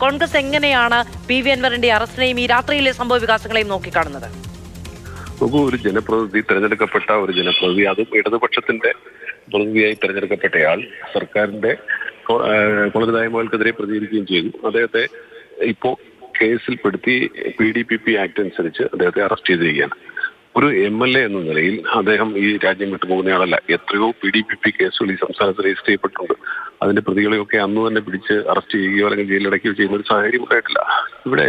കോൺഗ്രസ് എങ്ങനെയാണ് P V അൻവറിന്റെ അറസ്റ്റിനെയും ഈ രാത്രിയിലെ സംഭവ വികാസങ്ങളെയും നോക്കിക്കാണുന്നത്? നോക്കൂ ഒരു ജനപ്രതിനിധി തെരഞ്ഞെടുക്കപ്പെട്ട ഒരു ജനപ്രതിനിധി അതും ഇടതുപക്ഷത്തിന്റെ പ്രതിനിധിയായി തെരഞ്ഞെടുക്കപ്പെട്ടയാൾ സർക്കാരിന്റെ കൊ- ആ, കൊളരുതായ്മകൾക്കെതിരെ പ്രതികരിക്കുകയും ചെയ്തു. അദ്ദേഹത്തെ ഇപ്പോ കേസിൽപ്പെടുത്തി P D P P act അനുസരിച്ച് അദ്ദേഹത്തെ അറസ്റ്റ് ചെയ്തിരിക്കുകയാണ്. ഒരു എം എൽ എ എന്ന നിലയിൽ അദ്ദേഹം ഈ രാജ്യം വിട്ടുപോകുന്നയാളല്ല. എത്രയോ പി ഡി പി പി കേസുകൾ ഈ സംസ്ഥാനത്ത് രജിസ്റ്റർ ചെയ്യപ്പെട്ടിട്ടുണ്ട്. അതിന്റെ പ്രതികളെയൊക്കെ അന്ന് തന്നെ പിടിച്ച് അറസ്റ്റ് ചെയ്യുകയോ അല്ലെങ്കിൽ ജയിലിലടയ്ക്കുകയോ ചെയ്യുന്ന ഒരു സാഹചര്യം ഉണ്ടായിട്ടില്ല. ഇവിടെ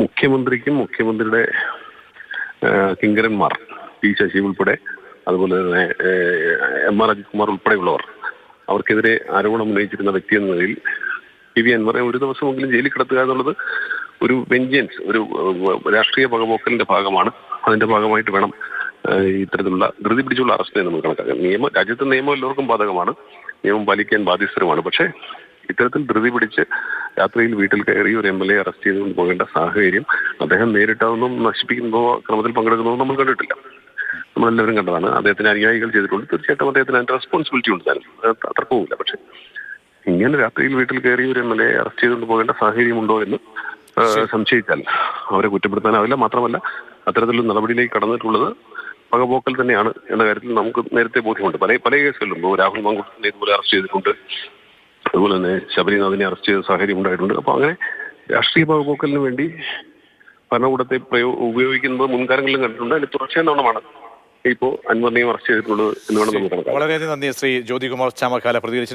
മുഖ്യമന്ത്രിക്കും മുഖ്യമന്ത്രിയുടെ കിങ്കരന്മാർ പി ശശി ഉൾപ്പെടെ അതുപോലെ തന്നെ എം ആർ അജിത് കുമാർ ഉൾപ്പെടെയുള്ളവർ അവർക്കെതിരെ ആരോപണം ഉന്നയിച്ചിരുന്ന വ്യക്തി എന്ന നിലയിൽ പി വി അൻവറെ ഒരു ദിവസമെങ്കിലും ജയിലിൽ കിടത്തുക എന്നുള്ളത് ഒരു വെഞ്ചൻസ് ഒരു രാഷ്ട്രീയ പകപോക്കലിന്റെ ഭാഗമാണ്. അതിന്റെ ഭാഗമായിട്ട് വേണം ഇത്തരത്തിലുള്ള ധൃതി പിടിച്ചുള്ള അറസ്റ്റിനെ നമ്മൾ കണക്കാക്കാം. നിയമം രാജ്യത്തെ നിയമം എല്ലാവർക്കും ബാധകമാണ്. നിയമം പാലിക്കാൻ ബാധ്യസ്ഥരുമാണ്. പക്ഷേ ഇത്തരത്തിൽ ധൃതി പിടിച്ച് രാത്രിയിൽ വീട്ടിൽ കയറി ഒരു എം എൽ എ അറസ്റ്റ് ചെയ്തുകൊണ്ട് പോകേണ്ട സാഹചര്യം അദ്ദേഹം നേരിട്ടതൊന്നും നശിപ്പിക്കുന്നതോ ക്രമത്തിൽ പങ്കെടുക്കുന്നതോ നമ്മൾ കണ്ടിട്ടില്ല. നമ്മളെല്ലാവരും കണ്ടതാണ്. അദ്ദേഹത്തിന് അനുയായികൾ ചെയ്തിട്ടുണ്ട്. തീർച്ചയായിട്ടും അദ്ദേഹത്തിന് അതിന്റെ റെസ്പോൺസിബിലിറ്റി ഉണ്ട്. താനും അത് തർക്കവുമില്ല പക്ഷെ ഇങ്ങനെ രാത്രിയിൽ വീട്ടിൽ കയറി ഒരു എം എൽ എ അറസ്റ്റ് ചെയ്തുകൊണ്ട് പോകേണ്ട സാഹചര്യമുണ്ടോ എന്ന് സംശയിച്ചാൽ അവരെ കുറ്റപ്പെടുത്താനാവില്ല. മാത്രമല്ല അത്തരത്തിലുള്ള നടപടിയിലേക്ക് കടന്നിട്ടുള്ളത് പകപോക്കൽ തന്നെയാണ് എന്ന കാര്യത്തിൽ നമുക്ക് നേരത്തെ ബോധ്യമുണ്ട്. പല പല കേസുകളിലും രാഹുൽ മങ്കുട്ടിനെ ഇതുപോലെ അറസ്റ്റ് ചെയ്തിട്ടുണ്ട്. അതുപോലെ തന്നെ ശബരിനാഥിനെ അറസ്റ്റ് ചെയ്ത സാഹചര്യം ഉണ്ടായിട്ടുണ്ട്. അപ്പോൾ അങ്ങനെ രാഷ്ട്രീയ പകപോക്കലിന് വേണ്ടി ഭരണകൂടത്തെ പ്രയോ ഉപയോഗിക്കുന്നത് മുൻകാലങ്ങളിലും കണ്ടിട്ടുണ്ട്. അതിന് തുടർച്ചയെന്നോണമാണ് ഇപ്പോൾ അൻവറിനെയും അറസ്റ്റ് ചെയ്തിട്ടുള്ളത് എന്ന് വേണം നമുക്ക് വളരെയധികം നന്ദി ശ്രീ ജ്യോതികുമാർ ചാമക്കാല പ്രതികരിച്ചു.